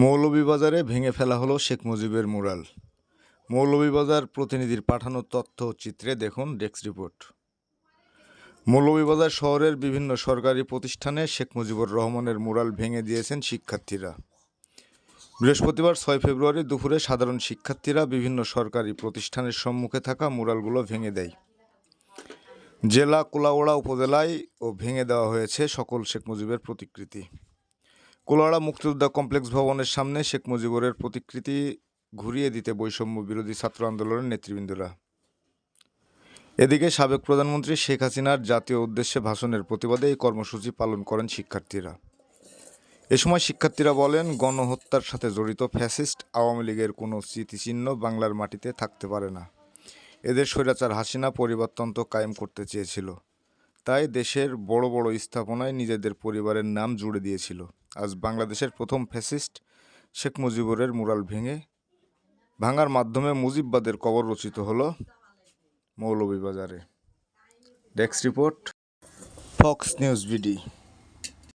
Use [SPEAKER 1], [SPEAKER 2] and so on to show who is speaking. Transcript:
[SPEAKER 1] মৌলভীবাজারে ভেঙে ফেলা হলো শেখ মুজিবের মুরাল। মৌলভীবাজার প্রতিনিধির পাঠানো তথ্য চিত্রে দেখুন ডেস্ক রিপোর্ট। মৌলভীবাজার শহরের বিভিন্ন সরকারি প্রতিষ্ঠানে শেখ মুজিবুর রহমানের মুরাল ভেঙে দিয়েছেন শিক্ষার্থীরা। বৃহস্পতিবার ছয় ফেব্রুয়ারি দুপুরে সাধারণ শিক্ষার্থীরা বিভিন্ন সরকারি প্রতিষ্ঠানের সম্মুখে থাকা মুরালগুলো ভেঙে দেয়। জেলা কোলাওড়া উপজেলায় ও ভেঙে দেওয়া হয়েছে সকল শেখ মুজিবের প্রতিকৃতি। কোলাড়া মুক্তিযোদ্ধা কমপ্লেক্স ভবনের সামনে শেখ মুজিবুরের প্রতিকৃতি ঘুরিয়ে দিতে বৈষম্য বিরোধী ছাত্র আন্দোলনের নেতৃবৃন্দরা। এদিকে সাবেক প্রধানমন্ত্রী শেখ হাসিনার জাতীয় উদ্দেশ্যে ভাষণের প্রতিবাদে এই কর্মসূচি পালন করেন শিক্ষার্থীরা। এ সময় শিক্ষার্থীরা বলেন, গণহত্যার সাথে জড়িত ফ্যাসিস্ট আওয়ামী লীগের কোনো স্মৃতিচিহ্ন বাংলার মাটিতে থাকতে পারে না। এদের স্বৈরাচার হাসিনা পরিবারতন্ত্র কায়েম করতে চেয়েছিল। তাই দেশের বড় বড় স্থাপনায় নিজেদের পরিবারের নাম জুড়ে দিয়েছিল। আজ বাংলাদেশের প্রথম ফ্যাসিস্ট শেখ মুজিবুরের মুরাল ভেঙে ভাঙার মাধ্যমে মুজিববাদের কবর রচিত হলো মৌলভীবাজারে। Desk report, Fox News BD